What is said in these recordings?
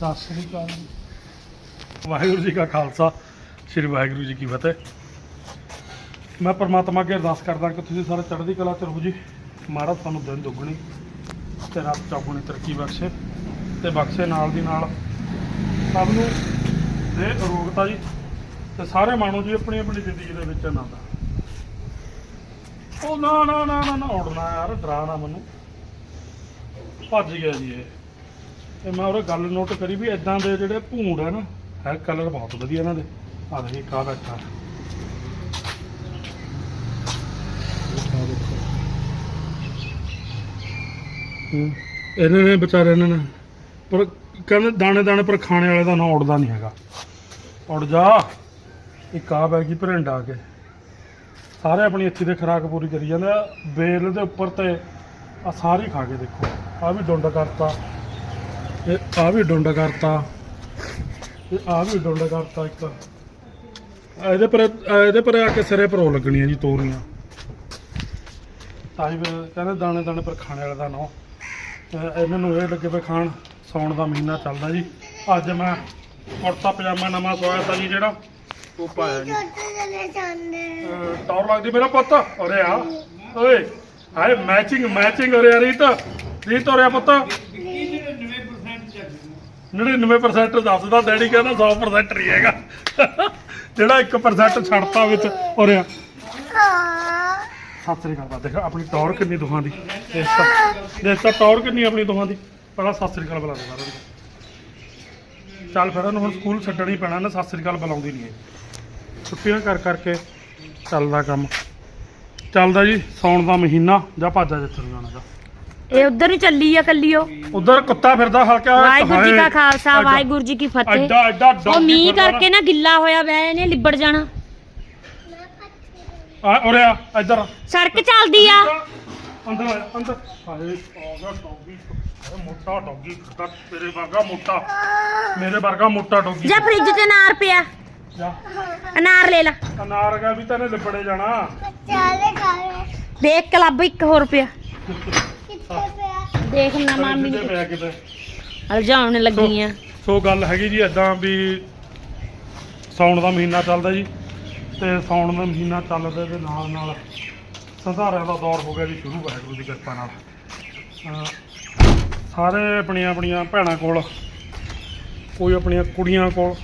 ਸਤਿ ਸ੍ਰੀ ਅਕਾਲ ਵਾਹਿਗੁਰੂ ਜੀ ਕਾ ਖਾਲਸਾ, ਸ੍ਰੀ ਵਾਹਿਗੁਰੂ ਜੀ ਕੀ ਫਤਿਹ। ਮੈਂ ਪਰਮਾਤਮਾ ਅੱਗੇ ਅਰਦਾਸ ਕਰਦਾ ਕਿ ਤੁਸੀਂ ਸਾਰੇ ਚੜ੍ਹਦੀ ਕਲਾ ਚ ਰਹੋ ਜੀ। ਮਹਾਰਾਜ ਤੁਹਾਨੂੰ ਦਿਨ ਦੁੱਗਣੀ ਤੇ ਰਾਤ ਚੌਗੁਣੀ ਤਰੱਕੀ ਬਖਸ਼ੇ ਤੇ ਬਖਸ਼ੇ ਨਾਲ ਦੀ ਨਾਲ। ਸਭ ਨੂੰ ਦੇ ਅਰੋਗਤਾ ਜੀ ਤੇ ਸਾਰੇ ਮਾਣੋ ਜੀ ਆਪਣੀ ਆਪਣੀ ਜ਼ਿੰਦਗੀ ਦੇ ਵਿੱਚ ਆਨੰਦ ਉਹ ਨਾ ਨਾ ਨਾ ਨਾ ਨਾ, ਉੜਨਾ ਯਾਰ, ਡਰਾ ਮੈਨੂੰ। ਭੱਜ ਗਿਆ ਜੀ ਇਹ। ਤੇ ਮੈਂ ਉਹ ਗੱਲ ਨੋਟ ਕਰੀ ਵੀ ਇਦਾਂ ਦੇ ਜਿਹੜੇ ਭੂੰਡ ਹੈ ਨਾ, ਹੈ ਕਲਰ ਬਹੁਤ ਵਧੀਆ ਇਹਨਾਂ ਦੇ। ਆ ਦੇਖੀ ਕਾ ਬੈਠਾ। ਇਹਨਾਂ ਨੇ ਵਿਚਾਰੇ ਇਹਨਾਂ ਨੇ, ਪਰ ਕਹਿੰਦੇ ਦਾਣੇ ਦਾਣੇ ਪਰ ਖਾਣੇ ਵਾਲੇ ਦਾ ਨਾ ਉੜਦਾ ਨਹੀਂ ਹੈਗਾ। ਉੜ ਜਾ। ਇੱਕ ਆ ਬੈਗੀ ਭਰਿੰਡਾ ਆ ਕੇ। ਸਾਰੇ ਆਪਣੀ ਅੱਛੀ ਦੇ ਖੁਰਾਕ ਪੂਰੀ ਕਰੀ ਜਾਂਦੇ ਆ। ਬੇਲ ਦੇ ਉੱਪਰ ਤੇ ਆ ਸਾਰੇ ਖਾ ਕੇ ਦੇਖੋ। ਆ ਵੀ ਡੁੰਡ ਕਰਤਾ। ਇਹ ਆ ਵੀ ਡੁੰਡ ਕਰਤਾ। ਇਹ ਆ ਵੀ ਡੁੰਡ ਕਰਤਾ ਇੱਕ। ਇਹਦੇ ਪਰ ਇਹਦੇ ਪਰ ਆ ਕੇ ਸਿਰੇ ਪਰੋ ਲੱਗਣੀਆਂ ਜੀ ਤੋਰੀਆਂ। ਤਾਂ ਹੀ ਫਿਰ ਕਹਿੰਦੇ ਦਾਣੇ ਦਾਣੇ ਪਰ ਖਾਣੇ ਵਾਲੇ ਦਾ ਨਾ। ਇਹਨਾਂ ਨੂੰ ਇਹ ਲੱਗੇ ਪਏ ਖਾਣ ਸੌਣ ਦਾ ਮਹੀਨਾ ਚੱਲਦਾ ਜੀ। ਅੱਜ ਮੈਂ ਕੁੜਤਾ ਪਜਾਮਾ ਨਵਾਂ ਸਵਾਇਆ ਤਾ ਜੀ ਜਿਹੜਾ। ਉਹ ਪਾਇਆ ਜੀ ਟੌਰ ਲੱਗਦੀ ਮੇਰਾ ਪੁੱਤ। ਉਰੇ ਆ। ਓਏ ਹਾਏ ਮੈਚਿੰਗ ਮੈਚਿੰਗ ਆ ਰੀਤ। ਰੀਤ ਆ ਪੁੱਤ। 99% ਦੱਸਦਾ, ਡੈਡੀ ਕਹਿੰਦਾ 100% ਨਹੀਂ ਹੈਗਾ। ਜਿਹੜਾ 1% ਛੱਡਤਾ ਵਿੱਚ, ਉਰੇ ਆ। ਸਤਿ ਸ੍ਰੀ ਅਕਾਲ ਦੇਖ, ਆਪਣੀ ਟੌਰ ਕਿੰਨੀ ਦੋਹਾਂ ਦੀ। ਦੇਖ ਤਾਂ ਦੇਖ ਤਾਂ ਟੌਰ ਕਿੰਨੀ ਆਪਣੀ ਦੋਹਾਂ ਦੀ। ਪਹਿਲਾਂ ਸਤਿ ਸ੍ਰੀ ਅਕਾਲ ਬੁਲਾ ਦੇ ਸਾਰਿਆਂ ਨੂੰ। ਚੱਲ ਫਿਰ ਉਹਨੂੰ ਹੁਣ ਸਕੂਲ ਛੱਡਣੀ ਪੈਣਾ ਨਾ ਸਤਿ ਸ੍ਰੀ ਅਕਾਲ ਬੁਲਾਉਂਦੀ ਨਹੀਂ ਹੈ ਛੁੱਟੀਆਂ ਕਰ ਕਰਕੇ ਚੱਲਦਾ ਕੰਮ। ਚੱਲਦਾ ਜੀ, ਸੌਣ ਦਾ ਮਹੀਨਾ, ਜਾਂ ਭਾਜਾ ਜਿੱਥੇ ਨੂੰ ਜਾਣਾ ਦਾ ਇਹ ਉਧਰ ਨੂੰ ਚੱਲੀ ਆ ਕੱਲੀਓ ਉਧਰ ਕੁੱਤਾ ਫਿਰਦਾ ਹਲਕਾ ਵਾਹਿਗੁਰੂ ਜੀ ਕਾ ਖਾਲਸਾ ਵਾਹਿਗੁਰੂ ਜੀ ਕੀ ਫਤਿਹ। ਐਡਾ ਐਡਾ ਉਹ ਡੌਗੀ ਮੀਂਹ ਕਰਕੇ ਨਾ। ਗਿੱਲਾ ਹੋਇਆ ਵੈ ਇਹਨੇ ਲਿਬੜ ਜਾਣਾ। ਆ ਉਰੇ ਆ ਇੱਧਰ ਸੜਕ ਚੱਲਦੀ ਆ। ਅੰਦਰ ਆ ਅੰਦਰ ਹਾਏ ਆ ਗਿਆ ਡੌਗੀ ਹਾਏ ਮੋਟਾ ਡੌਗੀ ਫਿਰਦਾ ਤੇਰੇ ਵਰਗਾ ਮੋਟਾ। ਮੇਰੇ ਵਰਗਾ ਮੋਟਾ ਡੌਗੀ ਜਾਂ ਫ੍ਰਿਜ 'ਚ ਅਨਾਰ ਪਿਆ। ਜਾ। ਅਨਾਰ ਲੈ ਲਾ। ਅਨਾਰ ਗਾ ਵੀ ਤੈਨੇ ਲਿਬੜੇ ਜਾਣਾ। ਦੇਖ ਕਲੱਬ ਇੱਕ ਹੋਰ ਪਿਆ। ਦੇਖ। ਨਾ ਮਾਮੀ। ਕਿਤੇ ਪਿਆ ਕਿਤੇ? ਅਲਝਾਉਣ ਸੋ ਗੱਲ ਹੈਗੀ ਜੀ ਇਦਾਂ ਵੀ ਸਾਉਣ ਦਾ ਮਹੀਨਾ ਚੱਲਦਾ ਜੀ ਤੇ ਸਾਉਣ ਦਾ ਮਹੀਨਾ ਚੱਲਦੇ ਦੇ ਨਾਲ ਨਾਲ ਸੰਧਾਰਿਆਂ ਦਾ ਦੌਰ ਹੋ ਗਿਆ ਜੀ ਸ਼ੁਰੂ ਵਾਹਿਗੁਰੂ ਦੀ ਕਿਰਪਾ ਨਾਲ। ਅਹ ਸਾਰੇ ਆਪਣੀਆਂ ਆਪਣੀਆਂ ਭੈਣਾਂ ਕੋਲ ਕੋਈ ਆਪਣੀਆਂ ਕੁੜੀਆਂ ਕੋਲ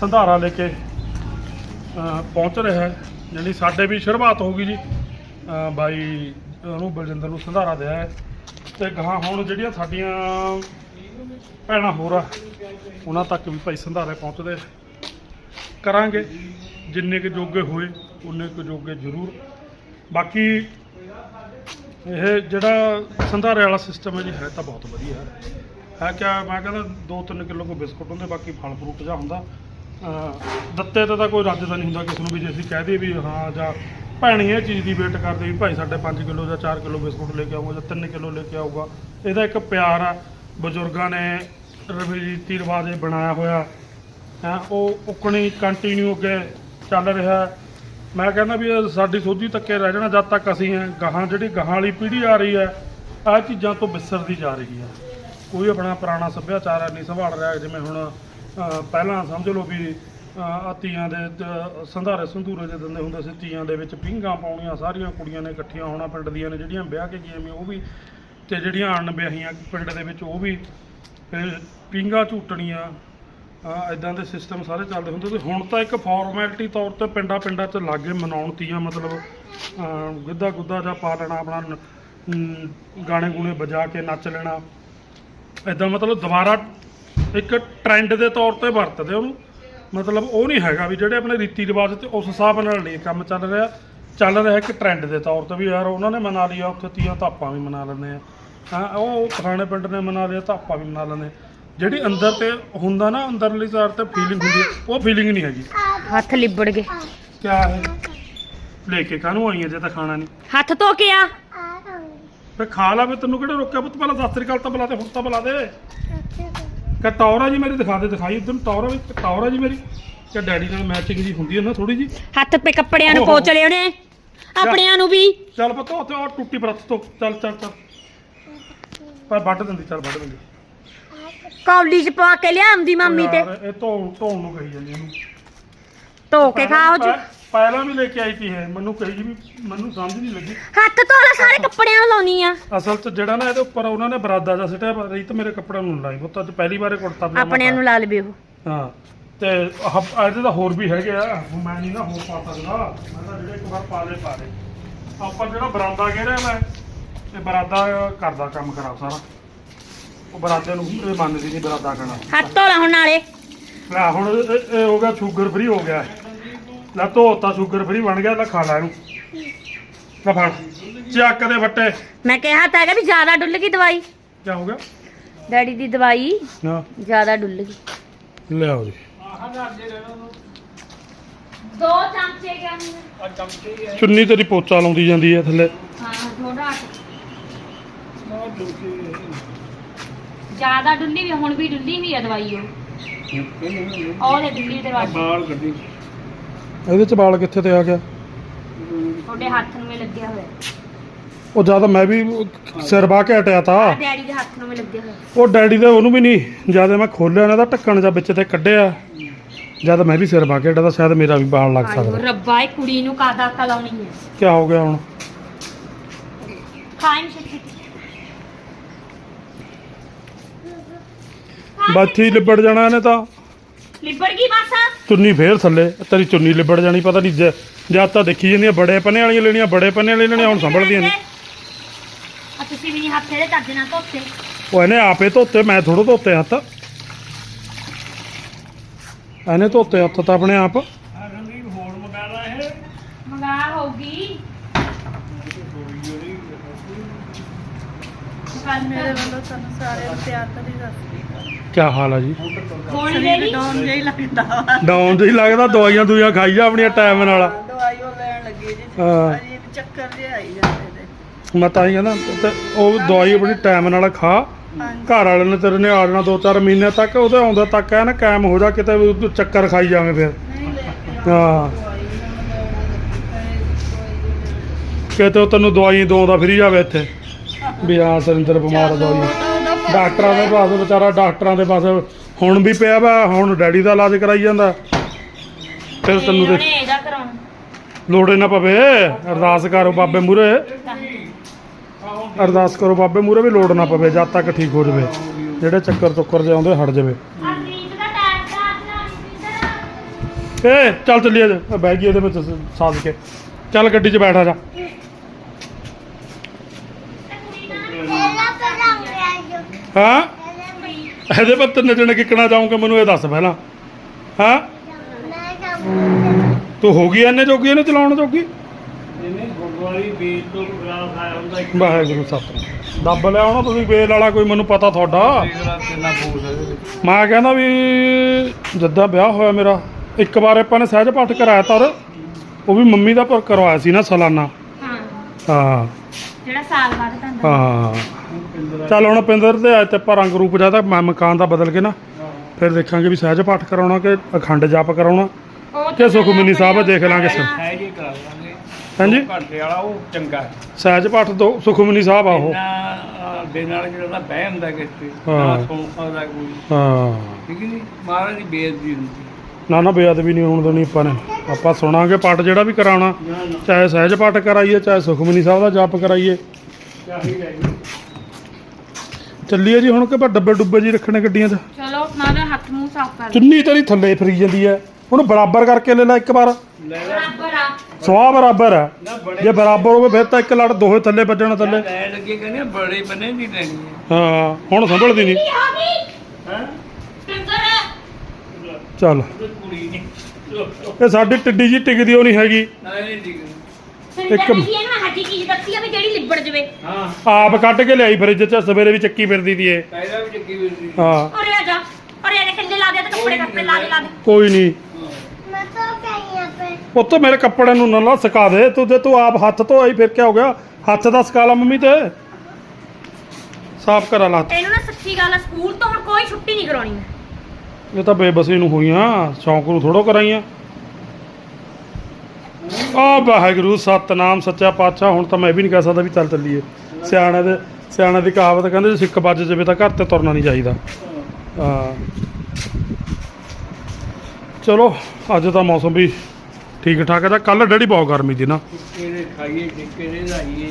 ਸੰਧਾਰਾ ਲੈ ਕੇ ਅਹ ਪਹੁੰਚ ਰਿਹਾ ਹੈ ਯਾਨੀ ਸਾਡੇ ਵੀ ਸ਼ੁਰੂਆਤ ਹੋ ਗਈ ਜੀ। ਅਹ ਬਾਈ ਉਹਨੂੰ ਬਲਜਿੰਦਰ ਨੂੰ ਸੰਧਾਰਾ ਦਿਆ ਹੈ। ਤੇ ਗਾਹਾਂ ਹੁਣ ਜਿਹੜੀਆਂ ਸਾਡੀਆਂ ਭੈਣਾਂ ਹੋਰ ਆ, ਉਹਨਾਂ ਤੱਕ ਵੀ ਭਾਈ ਸੰਧਾਰੇ ਪਹੁੰਚਦੇ ਕਰਾਂਗੇ, ਜਿੰਨੇ ਕੁ ਜੋਗੇ ਹੋਏ, ਉਨੇ ਕੁ ਜੋਗੇ ਜ਼ਰੂਰ। ਬਾਕੀ ਇਹ ਜਿਹੜਾ ਸੰਧਾਰੇ ਵਾਲਾ ਸਿਸਟਮ ਹੈ ਜੀ, ਹੈ ਤਾਂ ਬਹੁਤ ਵਧੀਆ। ਹੈ ਹੈ ਕਿਆ, ਮੈਂ ਕਹਿੰਦਾ 2-3 ਕਿਲੋ ਕੋ ਬਿਸਕੁਟ ਹੁੰਦੇ, ਬਾਕੀ ਫਲ ਫਰੂਟ ਜਾਂ ਹੁੰਦਾ। ਅਹ, ਦਿੱਤੇ ਤੇ ਤਾਂ ਕੋਈ ਰੱਜ ਦਾ ਨਹੀਂ ਹੁੰਦਾ ਕਿਸੇ ਨੂੰ ਵੀ, ਜੇ ਅਸੀਂ ਕਹਿ ਦਈਏ ਵੀ ਹਾਂ ਜਾਂ ਭੈਣੀ ਇਹ ਚੀਜ਼ ਦੀ ਵੇਟ ਕਰਦੇ ਵੀ ਭਾਈ ਸਾਡੇ 5 ਕਿਲੋ ਜਾਂ 4 ਕਿਲੋ ਬਿਸਕੁਟ ਲੈ ਕੇ ਆਊਗਾ ਜਾਂ 3 ਕਿਲੋ ਲੈ ਕੇ ਆਊਗਾ। ਇਹਦਾ ਇੱਕ ਪਿਆਰ ਆ। ਬਜ਼ੁਰਗਾਂ ਨੇ ਰੀਤੀ ਰਿਵਾਜ ਇਹ ਬਣਾਇਆ ਹੋਇਆ। ਹੈ, ਉਹ ਉਕਣੀ ਕੰਟੀਨਿਊ ਅੱਗੇ ਚੱਲ ਰਿਹਾ ਮੈਂ ਕਹਿੰਦਾ ਵੀ ਸਾਡੀ ਸੋਝੀ ਤੱਕੇ ਰਹਿ ਜਾਣਾ ਜਦ ਤੱਕ ਅਸੀਂ ਹੈ ਗਾਹਾਂ, ਜਿਹੜੀ ਗਾਹਾਂ ਵਾਲੀ ਪੀੜ੍ਹੀ ਆ ਰਹੀ ਹੈ, ਆਹ ਚੀਜ਼ਾਂ ਤੋਂ ਵਿਸਰਦੀ ਜਾ ਰਹੀ ਹੈ। ਕੋਈ ਆਪਣਾ ਪੁਰਾਣਾ ਸੱਭਿਆਚਾਰ ਨਹੀਂ ਸੰਭਾਲ ਰਿਹਾ ਜਿਵੇਂ ਹੁਣ ਪਹਿਲਾਂ ਸਮਝ ਲਓ ਵੀ ਤੀਆਂ ਦੇ ਸੰਧਾਰੇ ਸੰਧੂਰੇ ਦੇ ਦਿੰਦੇ ਹੁੰਦੇ ਸੀ, ਤੀਆਂ ਦੇ ਵਿੱਚ ਪੀਂਘਾਂ ਪਾਉਣੀਆਂ, ਸਾਰੀਆਂ ਕੁੜੀਆਂ ਨੇ ਇਕੱਠੀਆਂ ਹੋਣਾ, ਪਿੰਡ ਦੀਆਂ ਨੇ ਜਿਹੜੀਆਂ ਵਿਆਹ ਕੇ ਗਈਆਂ ਉਹ ਵੀ ਤੇ ਜਿਹੜੀਆਂ ਅਣਵਿਆਹੀਆਂ ਪਿੰਡ ਦੇ ਵਿੱਚ, ਉਹ ਵੀ ਫਿਰ ਪੀਂਘਾਂ ਝੂਟਣੀਆਂ ਆ ਇਦਾਂ ਦੇ ਸਿਸਟਮ ਸਾਰੇ ਚੱਲਦੇ ਹੁੰਦੇ ਤੇ ਹੁਣ ਤਾਂ ਇੱਕ ਫਾਰਮੈਲਿਟੀ ਤੌਰ ਤੇ ਪਿੰਡਾਂ ਪਿੰਡਾਂ 'ਚ ਲਾਗੇ ਮਨਾਉਣ ਤੀਆਂ ਮਤਲਬ ਗਿੱਧਾ ਗੁੱਧਾ ਜਾਂ ਪਾ ਲੈਣਾ ਆਪਣਾ ਗਾਣੇ ਗੂਣੇ ਵਜਾ ਕੇ ਨੱਚ ਲੈਣਾ। ਇਦਾਂ ਮਤਲਬ ਦੁਬਾਰਾ ਇੱਕ ਟ੍ਰੈਂਡ ਦੇ ਤੌਰ ਤੇ ਵਰਤਦੇ ਉਹਨੂੰ। ਮਤਲਬ ਉਹ ਨਹੀਂ ਹੈਗਾ ਵੀ ਜਿਹੜੇ ਆਪਣੇ ਰੀਤੀ ਰਿਵਾਜ ਤੇ ਉਸ ਹਿਸਾਬ ਨਾਲ ਨਹੀਂ ਕੰਮ ਚੱਲ ਰਿਹਾ। ਚੱਲ ਰਿਹਾ ਇੱਕ ਟ੍ਰੈਂਡ ਦੇ ਤੌਰ ਤੇ ਵੀ ਯਾਰ ਉਹਨਾਂ ਨੇ ਮਨਾ ਲਿਆ ਉੱਥੇ ਤੀਆਂ ਤਾਂ ਆਪਾਂ ਵੀ ਮਨਾ ਲੈਂਦੇ ਆ ਹਾਂ ਉਹ ਫਲਾਣੇ ਪਿੰਡ ਨੇ ਮਨਾ ਲਿਆ ਤਾਂ ਆਪਾਂ ਵੀ ਮਨਾ ਲੈਂਦੇ ਹਾਂ। ਜਿਹੜੀ ਅੰਦਰ ਤੇ ਹੁੰਦਾ ਨਾ ਅੰਦਰਲੀ ਸਾਰ ਤੇ ਫੀਲਿੰਗ ਹੁੰਦੀ ਹੈ ਉਹ ਫੀਲਿੰਗ ਨਹੀਂ ਹੈਗੀ। ਹੱਥ ਲਿਬੜ ਗਏ। ਕਿਆ ਹੈ? ਲੈ ਕੇ ਕਾਹਨੂੰ ਆਈਆਂ ਜੇ ਤਾਂ ਖਾਣਾ ਨਹੀਂ? ਹੱਥ ਧੋ ਕੇ ਆ। ਫੇ ਖਾ ਲਾ ਵੀ ਤੈਨੂੰ ਕਿਹੜੇ ਰੋਕਿਆ ਪੁੱਤ? ਪਹਿਲਾਂ ਸਤਿ ਸ੍ਰੀ ਅਕਾਲ ਤਾਂ ਬੁਲਾ ਦੇ ਹੁਣ ਤਾਂ ਬੁਲਾ ਦੇ। ਕਿ ਟੌਰਾ ਜੀ ਮੇਰੀ ਦਿਖਾ ਦੇ ਦਿਖਾਈ ਉਦੋਂ ਟੌਰਾ ਵੀ ਟੌਰਾ ਜੀ ਮੇਰੀ। ਕਿ ਡੈਡੀ ਨਾਲ ਮੈਚਿੰਗ ਜੀ ਹੁੰਦੀ ਹੈ ਨਾ ਥੋੜੀ ਜੀ ਹੱਥ ਪੇ ਕੱਪੜਿਆਂ ਨੂੰ ਪੋਚ ਲਿਓ ਨੇ ਆਪਣਿਆਂ ਨੂੰ ਵੀ। ਚੱਲ ਪੁੱਤ ਉੱਥੇ ਉਹ ਟੁੱਟੀ ਪ੍ਰਤ ਤੋਂ। ਚੱਲ ਚੱਲ ਚੱਲ। ਪਰ ਵੱਢ ਦਿੰਦੀ ਚੱਲ ਵੱਢ ਦਿੰਦੀ। ਕੌਲੀ ਚ ਪਾ ਕੇ ਲਿਆਉਂਦੀ ਮੰਮੀ ਤੇ। ਇਹ ਧੋ ਧੋਣ ਨੂੰ ਕਹੀ ਜਾਂਦੀ ਇਹਨੂੰ। ਧੋ ਕੇ ਖਾਓ ਜੀ ਪਹਿਲਾਂ ਵੀ ਲੈ ਕੇ ਆਈ ਤੀ ਇਹ ਮੈਨੂੰ ਕਹੀ ਵੀ ਮੈਨੂੰ ਸਮਝ ਨਹੀਂ ਲੱਗੀ। ਹੱਥ ਧੋ ਲੈ ਸਾਰੇ ਕੱਪੜਿਆਂ ਨੂੰ ਲਾਉਣੀ ਆ। ਅਸਲ 'ਚ ਜਿਹੜਾ ਨਾ ਇਹਦੇ ਉੱਪਰ ਉਹਨਾਂ ਨੇ ਬਰਾਦਾ ਜਿਹਾ ਸਿੱਟਿਆ ਵਾ, ਰੀਤ ਮੇਰੇ ਕੱਪੜਿਆਂ ਨੂੰ ਲਾਈ ਉਹ ਤਾਂ ਅੱਜ ਪਹਿਲੀ ਵਾਰੇ ਕੁੜਤਾ ਪਜਾਮਾ ਆਪਣਿਆਂ ਨੂੰ ਲਾ ਲਵੇ ਉਹ। ਪਾਇਆ। ਹਾਂ ਤੇ ਆਹ ਇਹਦੇ ਤਾਂ ਹੋਰ ਵੀ ਹੈਗੇ ਆ ਹੁਣ ਮੈਂ ਨਹੀਂ ਨਾ ਹੋਰ ਪਾ ਸਕਦਾ। ਮੈਂ ਤਾਂ ਜਿਹੜੇ ਇੱਕ ਵਾਰ ਪਾ ਲਏ ਪਾ ਲਏ। ਆਪਾਂ ਜਿਹੜਾ ਬਰਾਦਾ ਕਹਿ ਰਿਹਾ ਮੈਂ ਤੇ ਬਰਾਦਾ ਕਰਦਾ ਕੰਮ ਖਰਾਬ ਸਾਰਾ। ਉਹ ਬਰਾਦੇ ਨੂੰ ਇਹ ਮੰਨਦੀ ਨਹੀਂ ਬਰਾਦਾ ਕਰਨਾ ਹੱਥ ਧੋ ਲੈ ਹੁਣ ਨਾਲੇ। ਲੈ ਹੁਣ ਇਹ ਇਹ ਹੋ ਗਿਆ ਸ਼ੂਗਰ ਫ੍ਰੀ ਹੋ ਗਿਆ। ਲੈ ਧੋਤਾ ਸ਼ੂਗਰ ਫ੍ਰੀ ਬਣ ਗਿਆ ਲੈ ਖਾ ਲੈ ਇਹਨੂੰ। ਲੈ ਫੜ। ਚੱਕ ਦੇ ਵੱਟੇ ਮੈਂ ਕਿਹਾ ਤਾਂ ਹੈਗਾ ਵੀ ਜ਼ਿਆਦਾ ਡੁੱਲ ਗਈ ਦਵਾਈ। ਕੀ ਹੋ ਗਿਆ? ਡੈਡੀ ਦੀ ਦਵਾਈ ਨਾ। ਜ਼ਿਆਦਾ ਡੁੱਲ ਗਈ। ਜੀ। ਦੋ ਚਮਚੇ ਕਿਆ ਚੁੰਨੀ ਤੇਰੀ ਪੋਚਾ ਲਾਉਂਦੀ ਜਾਂਦੀ ਹੈ ਥੱਲੇ। ਹਾਂ ਥੋੜਾ ਜ਼ਿਆਦਾ ਡੁੱਲੀ ਵੀ ਹੁਣ ਵੀ ਡੁੱਲੀ ਵੀ ਆ ਦਵਾਈ ਉਹ। ਉਹ ਲੈ ਡੁੱਲੀ ਦਰਵਾਜ਼ੇ ਇਹਦੇ ਚ ਵਾਲ ਕਿੱਥੇ ਤੇ ਆ ਗਿਆ? ਤੁਹਾਡੇ ਹੱਥ ਨੂੰ ਵੀ ਲੱਗਿਆ ਹੋਇਆ। ਉਹ ਜਦ ਮੈਂ ਵੀ ਸਿਰ ਬਾਹ ਕੇ ਹਟਿਆ ਤਾ। ਡੈਡੀ ਦੇ ਹੱਥ ਨੂੰ ਵੀ ਲੱਗਿਆ ਹੋਇਆ। ਉਹ ਡੈਡੀ ਦੇ ਉਹਨੂੰ ਵੀ ਨਹੀਂ। ਜਦ ਮੈਂ ਖੋਲਿਆ ਨਾ ਤਾਂ ਢੱਕਣ ਜਾਂ ਵਿੱਚ ਤੇ ਕੱਢਿਆ। ਜਦ ਮੈਂ ਵੀ ਸਿਰ ਬਾਹ ਕੇ ਹਟਿਆ ਤਾਂ ਸ਼ਾਇਦ ਮੇਰਾ ਵੀ ਵਾਲ ਲੱਗ ਆਇਓ ਸਕਦਾ। ਰੱਬਾ ਇਹ ਕੁੜੀ ਨੂੰ ਕਾਦਾ ਕਲਾਉਣੀ ਹੈ? ਕੀ ਹੋ ਗਿਆ ਹੁਣ? ਖਾਈਂ ਛੇਤੀ ਬਾਥੀ ਲਿਬੜ ਜਾਣਾ ਇਹਨੇ ਤਾਂ। ਲਿਬੜ ਗਈ ਬਸ? ਚੁੰਨੀ ਫੇਰ ਥੱਲੇ ਤੇਰੀ ਚੁੰਨੀ ਲਿਬੜ ਜਾਣੀ ਪਤਾ ਨਹੀਂ ਜ- ਜਦ ਤਾਂ ਦੇਖੀ ਜਾਂਦੀਆਂ ਬੜੇ ਪੰਨੇ ਵਾਲੀਆਂ ਲੈਣੀਆਂ ਬੜੇ ਪੰਨੇ ਵਾਲੀਆਂ ਲੈਣੀਆਂ ਹੁਣ ਸੰਭਲਦੀਆਂ ਨਹੀਂ ਆ ਤੁਸੀਂ ਵੀ ਨਹੀਂ ਹੱਥ ਇਹਦੇ ਚੱਜ ਨਾਲ ਧੋਤੇ। ਉਹ ਇਹਨੇ ਆਪੇ ਧੋਤੇ ਮੈਂ ਥੋੜੋ ਧੋਤੇ ਹੱਥ। ਇਹਨੇ ਧੋਤੇ ਹੱਥ ਤਾਂ ਆਪਣੇ ਆਪ। ਮੰਗਾ ਹੋਊਗੀ। ਮੇਰੇ ਵੱਲੋਂ ਤੁਹਾਨੂੰ ਸਾਰਿਆਂ ਨੂੰ ਪਿਆਰ ਭਰੀ ਸਤਿ ਕੀ ਹਾਲ ਆ ਜੀ? ਅਕਾਲ ਮੇਰੀ ਡਾਉਨ ਜਿਹਾ ਹੀ ਲੱਗਦਾ ਵਾ। ਡਾਊਨ ਜਿਹਾ ਹੀ ਲੱਗਦਾ ਦਵਾਈਆਂ ਦੂਈਆਂ ਖਾਈ ਜਾ ਆਪਣੀਆਂ ਟਾਈਮ ਨਾਲ। ਦਵਾਈ ਉਹ ਲੈਣ ਲੱਗੀ ਜੀ ਹਾਂ। ਅਜੀਬ ਚੱਕਰ ਜਿਹਾ ਆਈ ਜਾਂਦੇ ਤੇ ਮੈਂ ਤਾਂ ਹੀ ਕਹਿੰਦਾ ਤੇ ਉਹ ਦਵਾਈ ਆਪਣੀ ਟਾਈਮ ਨਾਲ ਖਾ। ਹਾਂਜੀ। ਘਰ ਵਾਲੇ ਨੇ ਤੇਰੇ ਨੇ ਆੜਨਾ ਦੋ ਚਾਰ ਮਹੀਨੇ ਤੱਕ ਉਹਦੇ ਆਉਂਦਾ ਤੱਕ ਹੈ ਨਾ ਕਾਇਮ ਹੋ ਜਾ ਕਿਤੇ ਵੀ ਤੂੰ ਚੱਕਰ ਖਾਈ ਜਾਵੇਂ ਫਿਰ। ਨਹੀਂ ਲੈ ਕੇ ਹਾਂ। ਦਵਾਈ ਨਾ ਲੈਣਾ ਕਿਤੇ ਉਹ ਤੈਨੂੰ ਦਵਾਈ ਦਵਾਉਂਦਾ ਫਿਰੀ ਜਾਵੇ ਇੱਥੇ। ਵੀ ਆ ਸਰਿੰਦਰ ਬਿਮਾਰ ਆ ਦਵਾਈ। ਡਾਕਟਰਾਂ ਦੇ ਪਾਸ ਵਿਚਾਰਾ ਡਾਕਟਰਾਂ ਦੇ ਪਾਸ। ਹੁਣ ਵੀ ਪਿਆ ਵਾ ਹੁਣ ਡੈਡੀ ਦਾ ਇਲਾਜ ਕਰਾਈ ਜਾਂਦਾ। ਫਿਰ ਤੈਨੂੰ ਦੇ ਉਹਨੇ ਇਹਦਾ ਕਰਾਉਣਾ। ਲੋੜੇ ਨਾ ਪਵੇ। ਅਰਦਾਸ ਕਰੋ ਬਾਬੇ ਮੂਰੇ ਅਰਦਾਸ ਕਰੋ ਬਾਬੇ ਮੂਰੇ ਵੀ ਲੋੜ ਨਾ ਪਵੇ ਜਦ ਤੱਕ ਠੀਕ ਹੋ ਜਾਵੇ। ਜਿਹੜੇ ਚੱਕਰ ਚੁੱਕਰ ਜੇ ਆਉਂਦੇ ਹਟ ਜਾਵੇ। ਏ ਚੱਲ ਚੱਲੀਏ ਜੇ ਬਹਿ ਗਈ ਇਹਦੇ ਵਿੱਚ ਸਾਜ ਕੇ। ਚੱਲ ਗੱਡੀ 'ਚ ਬੈਠਾ ਜਾ। ਹਾਂ? ਇਹਦੇ ਪਰ ਤਿੰਨ ਜਣੇ ਕਿੱਕਣਾ ਜਾਉਂਗੇ ਮੈਨੂੰ ਇਹ ਦੱਸ ਪਹਿਲਾਂ। ਹਾਂ? ਤੂੰ ਹੋ ਗਈ ਇਹਨੇ ਜੋਗੀ ਇਹਨੂੰ ਚਲਾਉਣ ਜੋਗੀ? ਵਾਹਿਗੁਰੂ ਸਤਿ ਦੱਬ ਲਿਆ ਹੋਣਾ ਤੁਸੀਂ ਵੇਲ ਵਾਲਾ ਕੋਈ ਮੈਨੂੰ ਪਤਾ ਤੁਹਾਡਾ। ਮੈਂ ਕਹਿੰਦਾ ਵੀ ਜਿੱਦਾਂ ਵਿਆਹ ਹੋਇਆ ਮੇਰਾ ਇੱਕ ਵਾਰ ਆਪਾਂ ਨੇ ਸਹਿਜ ਪਾਠ ਕਰਾਇਆ ਤਰ ਉਹ ਵੀ ਮੰਮੀ ਦਾ ਪਰ ਕਰਵਾਇਆ ਸੀ ਨਾ ਸਾਲਾਨਾ। ਹਾਂ। ਹਾਂ। ਜਿਹੜਾ ਸਾਲ ਬਾਅਦ ਤਾਂ ਹਾਂ। ਚੱਲ ਹੁਣ ਪਿੰਦਰ ਤੇ ਅੱਜ ਤੇ ਆਪਾਂ ਰੰਗ ਰੂਪ ਜ਼ਿਆਦਾ ਮੈਂ ਮਕਾਨ ਦਾ ਬਦਲ ਕੇ ਨਾ ਫਿਰ ਦੇਖਾਂਗੇ ਵੀ ਸਹਿਜ ਪਾਠ ਕਰਾਉਣਾ ਕਿ ਅਖੰਡ ਜਾਪ ਕਰਾਉਣਾ। ਉਹ ਕਿ ਸੁਖਮਨੀ ਸਾਹਿਬ ਦੇਖ ਲਾਂਗੇ ਸਰ ਹੈ ਜੀ ਕਰਾ ਲਾਂਗੇ। ਹਾਂਜੀ? ਘੰਟੇ ਵਾਲਾ ਉਹ ਚੰਗਾ ਹੈ। ਸਹਿਜ ਪਾਠ ਦੋ ਸੁਖਮਨੀ ਸਾਹਿਬ ਆ ਉਹ। ਇੰਨਾ ਅਹ, ਦਿਨ ਨਾਲ ਜਿਹੜਾ ਤਾਂ ਬਹਿ ਹੁੰਦਾ ਕਿਸ ਤੇ ਹਾਂ। ਨਾ ਸੁਣ ਸਕਦਾ ਕੋਈ। ਹਾਂ। ਠੀਕ ਨਹੀਂ ਮਹਾਰਾਜ ਦੀ ਬੇਇੱਜ਼ਤੀ ਹੁੰਦੀ ਨਾ ਨਾ ਬੇਅਦਬੀ ਨਹੀਂ ਹੋਣ ਦੇਣੀ ਆਪਾਂ ਨੇ। ਆਪਾਂ ਸੁਣਾਂਗੇ ਪਾਠ ਜਿਹੜਾ ਵੀ ਕਰਾਉਣਾ। ਨਾ ਨਾ। ਚਾਹੇ ਸਹਿਜ ਪਾਠ ਕਰਾਈਏ ਚਾਹੇ ਸੁਖਮਨੀ ਸਾਹਿਬ ਦਾ ਜਾਪ ਕਰਾਈਏ। ਚਾਹੀਦਾ ਜੀ ਚੱਲੀਏ ਜੀ ਹੁਣ ਕਿ ਬਾ ਡੱਬੇ ਡੁੱਬੇ ਜੀ ਰੱਖਣੇ ਗੱਡੀਆਂ 'ਚ? ਚਲੋ ਨਾਲੇ ਹੱਥ ਮੂੰਹ ਸਾਫ਼ ਕਰ ਚੁੰਨੀ ਤੇਰੀ ਥੱਲੇ ਫਰੀ ਜਾਂਦੀ ਹੈ ਹੁਣ ਬਰਾਬਰ ਕਰਕੇ ਲੈ ਲੈ ਇੱਕ ਵਾਰ। ਲੈ ਲੈ ਬਰਾਬਰ ਆ। ਸਵਾ ਬਰਾਬਰ ਨਾ ਬੜੇ ਜੇ ਬਰਾਬਰ ਹੋਵੇ ਫਿਰ ਤਾਂ ਇੱਕ ਲੜ ਦੋਹੇ ਥੱਲੇ ਵੱਜਣਾ ਥੱਲੇ। ਲੈ ਲੱਗੇ ਕਹਿੰਦੇ ਆ, ਬੜੇ ਬਨੇ ਦੀ ਲੈਣੀ ਹਾਂ ਹੁਣ ਸੰਭਲਦੀ ਨਹੀਂ ਕੀ ਹੋ ਗਈ? ਹੈ? ਟਿੰਦਰ ਚੱਲ। ਕੁੜੀ ਨਹੀਂ ਇਹ ਸਾਡੀ ਟਿੱਡੀ ਜੀ ਟਿਕਦੀ ਉਹ ਨਹੀਂ ਹੈਗੀ। ਨਾ ਇਹ ਠੀਕ ਸਿੰਦਰ ਇੱਕ- ਜੀ ਇਹਨੂੰ ਹੱਡੀ ਚੀਜ਼ ਦੱਸੀ ਲਿਬੜ ਜਵੇ। ਹਾਂ। ਆਪ ਕੱਢ ਕੇ ਲਿਆਈ ਫਰਿੱਜ 'ਚ ਸਵੇਰੇ ਵੀ ਚੱਕੀ ਫਿਰਦੀ ਦੀ ਏ ਕਾਇਦਾ ਵੀ ਚੱਕੀ ਫਿਰਦੀ ਹਾਂ। ਔਰੇ ਆ ਜਾ ਔਰੇ ਆ ਜਾ ਕੱਲੇ ਲਾ ਦੇ ਤੇ ਕੱਪੜੇ ਕੱਪੜੇ ਲਾ ਦੇ ਲਾ ਦੇ। ਕੋਈ ਨਹੀਂ। ਪੁੱਤ ਮੇਰੇ ਕੱਪੜਿਆਂ ਨੂੰ ਨਾ ਲਾ ਸੁਕਾ ਦੇ। ਤੂੰ ਤੇ ਤੂੰ ਆਪ ਹੱਥ ਧੋਈ ਫਿਰ ਕੀ ਹੋ ਗਿਆ? ਹੱਥ ਦਾ ਸੁਕਾ ਲਾ ਮੰਮੀ ਤੇ। ਸਾਫ਼ ਕਰਾ ਲਾ ਹੱਥ। ਇਹਨੂੰ ਨਾ ਸੱਚੀ ਗੱਲ ਆ ਸਕੂਲ ਤੋਂ ਹੁਣ ਕੋਈ ਛੁੱਟੀ ਨਹੀਂ ਕਰਾਉਣੀ ਮੈਂ। ਇਹ ਤਾਂ ਬੇਬਸੀ ਨੂੰ ਹੋਈਆਂ ਸ਼ੌਂਕ ਨੂੰ ਥੋੜੋ ਕਰਾਈਆਂ। ਆ ਵਾਹਿਗੁਰੂ ਸਤਨਾਮ ਸੱਚਾ ਪਾਤਸ਼ਾਹ। ਹੁਣ ਤਾਂ ਮੈਂ ਵੀ ਨਹੀਂ ਕਹਿ ਸਕਦਾ ਵੀ ਚੱਲ ਚੱਲੀਏ। ਸਿਆਣੇ ਦੇ ਸਿਆਣੇ ਦੀ ਕਹਾਵਤ ਕਹਿੰਦੇ ਜੇ ਸਿੱਕ ਵੱਜ ਜਾਵੇ ਤਾਂ ਘਰ ਤੇ ਤੁਰਨਾ ਨਹੀਂ ਚਾਹੀਦਾ। ਚਲੋ ਅੱਜ ਤਾਂ ਮੌਸਮ ਵੀ ਠੀਕ ਠਾਕ ਹੈ। ਤਾਂ ਕੱਲ ਡੈਡੀ ਬਹੁਤ ਗਰਮੀ ਨਾ। ਦੇ ਖਾਈਏ ਟਿੱਕੇ ਦੇ ਲਾਈਏ।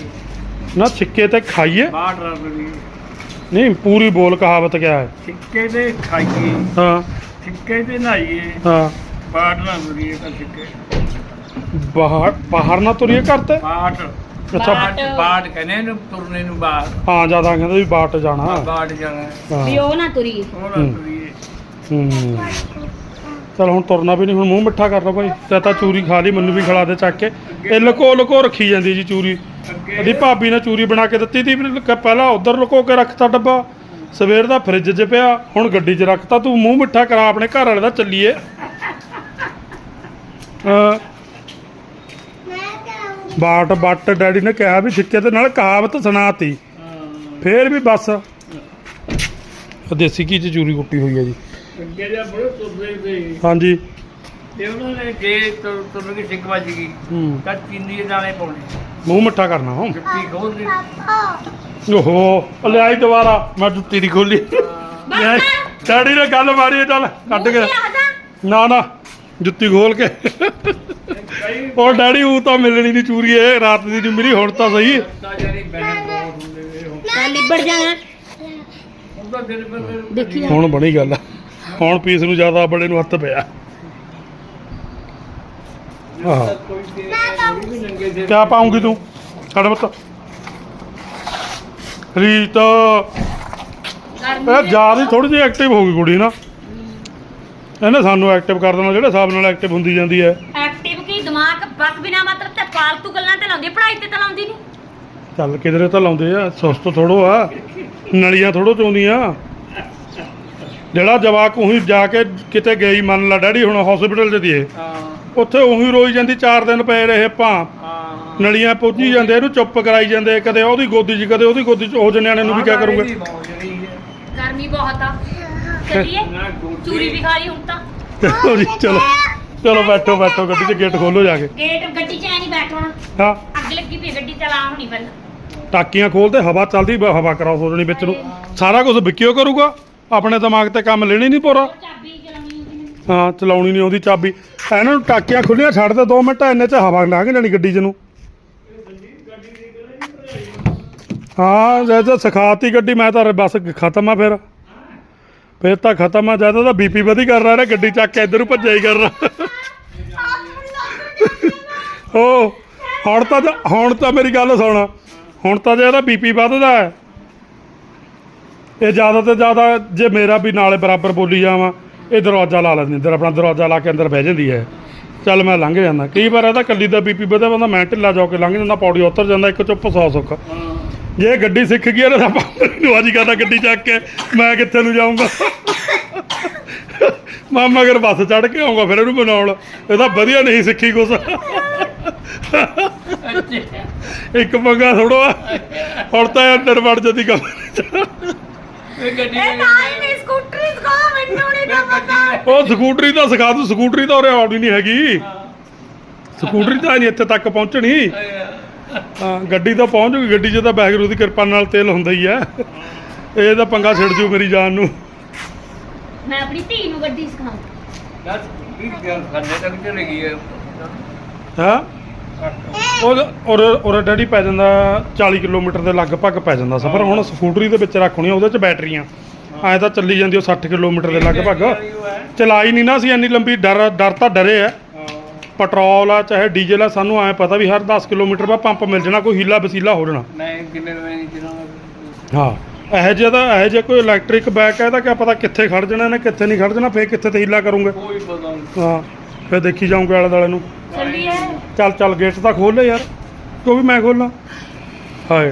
ਨਾ ਛਿੱਕੇ ਤੇ ਖਾਈਏ। ਬਾਹਰ ਨਹੀਂ ਪੂਰੀ ਬੋਲ ਕਹਾਵਤ ਕਿਆ ਹੈ? ਟਿੱਕੇ ਦੇ ਖਾਈਏ। ਹਾਂ। ਟਿੱਕੇ ਦੇ ਲਾਈਏ। ਹਾਂ। ਬਾਹਰ ਨਾ ਲਈਏ ਤਾਂ ਟਿੱਕੇ ਬਾਹਰ ਬਾਹਰ ਨਾ ਤੁਰੀਏ ਘਰ ਤੇ? ਬਾਟ ਅੱਛਾ। ਬਾਟ। ਬਾਟ ਕਹਿੰਦੇ ਨੇ ਤੁਰਨੇ ਨੂੰ ਬਾਹਰ। ਹਾਂ ਜ਼ਿਆਦਾ ਕਹਿੰਦੇ ਵੀ ਬਾਟ ਜਾਣਾ। ਬਾਟ ਜਾਣਾ। ਹੈ। ਵੀ ਉਹ ਨਾ ਤੁਰੀ ਉਹ ਨਾ ਹੂੰ। ਤੁਰੀਏ। ਹੂੰ। ਚਲ ਹੁਣ ਤੁਰਨਾ ਵੀ ਨਹੀਂ ਹੁਣ ਮੂੰਹ ਮਿੱਠਾ ਕਰ ਲਓ ਭਾਈ। ਤੇ ਤਾਂ ਚੂਰੀ ਖਾ ਲਈ ਮੈਨੂੰ ਵੀ ਖਿਲਾ ਦੇ ਚੱਕ ਕੇ। ਇਹ ਲੁਕੋ ਲੁਕੋ ਰੱਖੀ ਜਾਂਦੀ ਜੀ ਚੂਰੀ। ਅੱਗੇ ਇਹਦੀ ਭਾਬੀ ਨੇ ਚੂਰੀ ਬਣਾ ਕੇ ਦਿੱਤੀ ਤੀ ਵੀ ਕ- ਪਹਿਲਾਂ ਉਧਰ ਲੁਕੋ ਕੇ ਰੱਖਤਾ ਡੱਬਾ। ਸਵੇਰ ਦਾ ਫ੍ਰਿਜ 'ਚ ਪਿਆ ਹੁਣ ਗੱਡੀ 'ਚ ਰੱਖਤਾ ਤੂੰ। ਮੂੰਹ ਮਿੱਠਾ ਕਰਾ ਆਪਣੇ ਘਰ ਵਾਲੇ ਦਾ ਚੱਲੀਏ। ਅਹ ਬਾਟ ਬੱਟ ਡੈਡੀ ਨੇ ਕਿਹਾ ਵੀ ਛਿੱਕੇ ਦੇ ਨਾਲ ਕਹਾਵਤ ਸੁਣਾਤੀ। ਫੇਰ ਵੀ ਬਸ। ਦੇਸੀ ਘੀ 'ਚ ਚੂਰੀ ਕੁੱਟੀ ਹੋਈ ਹੈ ਜੀ। ਅੱਗੇ ਦੇ ਬੜੇ ਤੁਰਦੇ ਤੇ ਹਾਂਜੀ। ਤੇ ਉਹਨਾਂ ਨੇ ਜੇ ਤੁਰ ਤੁਰ ਕੇ ਸਿੱਕ ਵੱਜ ਗਈ ਹੂੰ। ਤਾਂ ਚੀਨੀ ਦੇ ਦਾਣੇ ਪਾਉਣੇ। ਮੂੰਹ ਮਿੱਠਾ ਕਰਨਾ ਹੋ। ਜੁੱਤੀ ਖੋਲ ਦੀ ਓਹੋ ਲਿਆਈ ਦੁਬਾਰਾ। ਮੈਂ ਜੁੱਤੀ ਨਹੀਂ ਖੋਲੀ। ਡੈਡੀ ਨੇ ਗੱਲ ਮਾਰੀ ਚੱਲ ਕੱਢ ਕੇ। ਨਾ ਨਾ ਜੁੱਤੀ ਖੋਲ ਕੇ। ਉਹ ਡੈਡੀ ਉਹ ਤਾਂ ਮਿਲਣੀ ਨਹੀਂ ਚੂਰੀ ਇਹ ਰਾਤ ਦੀ ਨਹੀਂ ਮਿਲੀ ਹੁਣ ਤਾਂ ਸਹੀ। ਤਾਂ ਲਿਬੜ ਜਾਣਾ ਹੁਣ ਦੇਖੀ ਜਾ। ਬਣੀ ਗੱਲ। ਹੁਣ ਪੀਸ ਨੂੰ ਜ਼ਿਆਦਾ ਬੜੇ ਨੂੰ ਹੱਥ ਪਿਆ। ਆਹ। ਕਿਆ ਪਾਉਂਗੀ ਤੂੰ? ਛੱਡ ਮਤ ਰੀਤ। ਇਹ ਜ਼ਿਆਦਾ ਥੋੜੀ ਜਿਹੀ ਐਕਟਿਵ ਹੋ ਗਈ ਕੁੜੀ ਨਾ। ਇਹਨੇ ਸਾਨੂੰ ਐਕਟਿਵ ਕਰ ਦੇਣਾ ਜਿਹੜੇ ਹਿਸਾਬ ਨਾਲ ਐਕਟਿਵ ਹੁੰਦੀ ਜਾਂਦੀ ਹੈ। ਬਸ ਬਿਨਾ ਮਤਲਬ ਤੇ ਫਾਲਤੂ ਗੱਲਾਂ ਤੇ ਲਾਉਂਦੀ ਪੜ੍ਹਾਈ ਤੇ ਤਾਂ ਲਾਉਂਦੀ ਨਹੀਂ ਚੱਲ ਕਿਧਰੇ ਤਾਂ ਲਾਉਂਦੇ ਆ ਸੁਸਤ ਥੋੜੋ ਆ ਨਲੀਆਂ ਥੋੜੋ ਚੋਂਦੀਆਂ। ਜਿਹੜਾ ਜਵਾਕ ਉਹੀ ਜਾ ਕੇ ਕਿਤੇ ਗਈ ਮੰਨ ਲਾ ਡੈਡੀ ਹੁਣ ਹਸਪੀਟਲ 'ਚ ਦੀਏ ਹਾਂ। ਉੱਥੇ ਉਹੀ ਰੋਈ ਜਾਂਦੀ 4 ਦਿਨ ਪਏ ਰਹੇ ਆਪਾਂ। ਹਾਂ। ਨਲੀਆਂ ਪੁੱਜੀ ਜਾਂਦੇ ਇਹਨੂੰ ਚੁੱਪ ਕਰਾਈ ਜਾਂਦੇ ਕਦੇ ਉਹਦੀ ਗੋਦੀ 'ਚ ਕਦੇ ਉਹਦੀ ਗੋਦੀ 'ਚ ਉਹ ਜਿਹੇ ਨਿਆਣੇ ਨੂੰ ਵੀ ਕਿਆ ਕਰੂੰਗੇ? ਗਰਮੀ ਬਹੁਤ ਆ। ਚੱਲੀਏ। ਨਾ ਗੋਦੀ ਚੂਰੀ ਵੀ ਖਾ ਲਈ ਹੁਣ ਤਾਂ। ਚਲੋ। ਚਲੋ ਬੈਠੋ ਬੈਠੋ ਗੱਡੀ 'ਚ ਗੇਟ ਖੋਲੋ ਜਾ ਕੇ। ਗੇਟ ਗੱਡੀ 'ਚ ਐ ਨਹੀਂ ਬੈਠਣਾ ਹਾਂ। ਅੱਗ ਲੱਗੀ ਪਈ ਗੱਡੀ ਚਲਾ ਹੋਣੀ ਪਹਿਲਾਂ ਟਾਕੀਆਂ ਖੋਲਦੇ ਹਵਾ ਚੱਲਦੀ ਬ- ਹਵਾ ਕਰਾਓ ਜਾਣੀ ਵਿੱਚ ਨੂੰ। ਸਾਰਾ ਕੁਝ ਵਿਕਿਓ ਕਰੂਗਾ। ਆਪਣੇ ਦਿਮਾਗ ਤੇ ਕੰਮ ਲੈਣੀ ਨਹੀਂ ਪੂਰਾ। ਚਾਬੀ ਚਲਾਉਣੀ ਹਾਂ ਚਲਾਉਣੀ ਨਹੀਂ ਆਉਂਦੀ ਚਾਬੀ। ਇਹਨਾਂ ਨੂੰ ਟਾਕੀਆਂ ਖੁੱਲੀਆਂ ਛੱਡ ਦੇ 2 ਮਿੰਟ ਇੰਨੇ ਚ ਹਵਾ ਲੰਘ ਜਾਣੀ ਗੱਡੀ 'ਚ ਨੂੰ। ਹਾਂ ਜੇ ਤਾਂ ਸਿਖਾਤੀ ਗੱਡੀ ਮੈਂ ਤਾਂ ਬਸ ਖਤਮ ਆ ਫਿਰ। ਫਿਰ ਤਾਂ ਖਤਮ ਆ ਜ਼ਿਆਦਾ ਤਾਂ ਬੀਪੀ ਵਧੀ ਕਰ ਰਿਹਾ ਨਾ ਗੱਡੀ ਚੱਕ ਕੇ ਇੱਧਰ ਨੂੰ ਭੱਜਿਆ ਹੀ ਕਰ ਰਿਹਾ। ਓ, ਹੁਣ ਤਾਂ ਹੁਣ ਤਾਂ ਮੇਰੀ ਗੱਲ ਸੁਣ। ਹੁਣ ਤਾਂ ਜੇ ਇਹਦਾ ਬੀਪੀ ਵੱਧਦਾ ਹੈ, ਇਹ ਜ਼ਿਆਦਾ ਤੋਂ ਜ਼ਿਆਦਾ ਜੇ ਮੇਰਾ ਵੀ ਨਾਲੇ ਬਰਾਬਰ ਬੋਲੀ ਜਾਵਾਂ, ਇਹ ਦਰਵਾਜ਼ਾ ਲਾ ਲੈਂਦੀ ਅੰਦਰ ਆਪਣਾ ਦਰਵਾਜ਼ਾ ਲਾ ਕੇ ਅੰਦਰ ਬਹਿ ਜਾਂਦੀ ਹੈ। ਚੱਲ ਮੈਂ ਲੰਘ ਜਾਂਦਾ। ਕਈ ਵਾਰ ਇਹਦਾ ਕੱਲੀ ਦਾ ਬੀਪੀ ਵਧਿਆ, ਬੰਦਾ ਮੈਂ ਢਿੱਲਾ ਜਾ ਕੇ ਲੰਘ ਜਾਂਦਾ, ਪੌੜੀ ਉਤਰ ਜਾਂਦਾ, ਇੱਕ ਚੁੱਪ ਸੌ ਸੁੱਖ। ਜੇ ਇਹ ਗੱਡੀ ਸਿੱਖ ਗਈ ਇਹਨੇ ਤਾਂ ਨੂੰ ਅੱਜ ਕਰਦਾ ਗੱਡੀ ਚੱਕ ਕੇ ਮੈਂ ਕਿੱਥੇ ਨੂੰ ਜਾਊਂਗਾ? ਮੈਂ ਮਗਰ ਬੱਸ ਚੜ ਕੇ ਆਉਂਗਾ ਫਿਰ ਇਹਨੂੰ ਬਣਾਉਣ ਇਹ ਤਾਂ ਵਧੀਆ ਨਹੀਂ ਸਿੱਖੀ ਕੁਛ। ਇੱਕ ਪੰਗਾ ਥੋੜੋ ਹੁਣ ਤਾਂ ਇਹ ਅੰਦਰ ਵੜ ਜਾਂਦੀ ਕੰਮ ਇਹ ਗੱਡੀ ਇਹ ਤਾਂ ਹੀ ਨਹੀਂ ਸਕੂਟਰੀ ਸਿਖਾ ਮੈਨੂੰ ਨਹੀਂ ਤਾਂ ਪਤਾ। ਉਹ ਸਕੂਟਰੀ ਤਾਂ ਸਿਖਾ ਦੂ ਸਕੂਟਰੀ ਤਾਂ ਉਰੇ ਆਉਣੀ ਨਹੀਂ ਹੈਗੀ। ਸਕੂਟਰੀ ਤਾਂ ਨਹੀਂ ਇੱਥੇ ਤੱਕ ਪਹੁੰਚਣੀ। ਹਾਂ ਗੱਡੀ ਤਾਂ ਪਹੁੰਚ ਜੂਗੀ ਗੱਡੀ 'ਚ ਤਾਂ ਵਾਹਿਗੁਰੂ ਦੀ ਕਿਰਪਾ ਨਾਲ ਤੇਲ ਹੁੰਦਾ ਹੀ ਆ। ਇਹ ਤਾਂ ਪੰਗਾ ਛਿੜ ਜੂ ਮੇਰੀ ਜਾਨ ਨੂੰ। ਮੈਂ ਆਪਣੀ ਧੀ ਨੂੰ ਗੱਡੀ ਸਿਖਾਉਂ। ਦੱਸ ਵੀ ਕਿਆ ਖੰਡੇ ਤੱਕ ਚਲੇ ਗਈ ਹੈ ਹਾਂ? ਉਹ ਔਰ ਔਰ ਡੈਡੀ ਪੈ ਜਾਂਦਾ 40 ਕਿਲੋਮੀਟਰ ਦੇ ਲਗਭਗ ਪੈ ਜਾਂਦਾ ਸਫ਼ਰ। ਹੁਣ ਸਕੂਟਰੀ ਦੇ ਵਿੱਚ ਰੱਖਣੀ ਉਹਦੇ 'ਚ ਬੈਟਰੀਆਂ। ਐਂ ਤਾਂ ਚੱਲੀ ਜਾਂਦੀ ਉਹ 60 ਕਿਲੋਮੀਟਰ ਦੇ ਲਗਭਗ। ਚਲਾਈ ਨਹੀਂ ਨਾ ਸੀ ਇੰਨੀ ਲੰਬੀ। ਡਰ ਡਰ ਤਾਂ ਡਰੇ ਆ। ਪੈਟਰੋਲ ਆ ਚਾਹੇ ਡੀਜ਼ਲ ਆ ਸਾਨੂੰ ਐਂ ਪਤਾ ਵੀ ਹਰ 10 ਕਿਲੋਮੀਟਰ ਬਾਅਦ ਪੰਪ ਮਿਲ ਜਾਣਾ ਕੋਈ ਹੀਲਾ ਵਸੀਲਾ ਹੋ ਜਾਣਾ। ਮੈਂ ਕਿੰਨੇ ਮੈਂ ਨਹੀਂ ਚਲਾਉਣਾ ਹਾਂ ਇਹੋ ਜਿਹਾ ਤਾਂ ਇਹੋ ਜਿਹਾ ਕੋਈ ਇਲੈਕਟ੍ਰਿਕ ਬਾਈਕ ਹੈ ਤਾਂ ਕਿਆ ਪਤਾ ਕਿੱਥੇ ਖੜ ਜਾਣਾ ਇਹਨੇ ਕਿੱਥੇ ਨਹੀਂ ਖੜ ਜਾਣਾ ਫੇਰ ਕਿੱਥੇ ਤੇ ਹੀਲਾ ਕਰੂੰਗੇ। ਕੋਈ ਪਤਾ ਨਹੀਂ। ਹਾਂ ਫੇਰ ਦੇਖੀ ਜਾਊਂਗੇ ਆਲੇ ਦੁਆਲੇ ਨੂੰ। ਚੱਲੀਏ ਚੱਲ ਚੱਲ ਗੇਟ ਤਾਂ ਖੋਲ ਲੈ ਯਾਰ। ਕਿਉਂ ਵੀ ਮੈਂ ਖੋਲਾਂ? ਹਾਏ।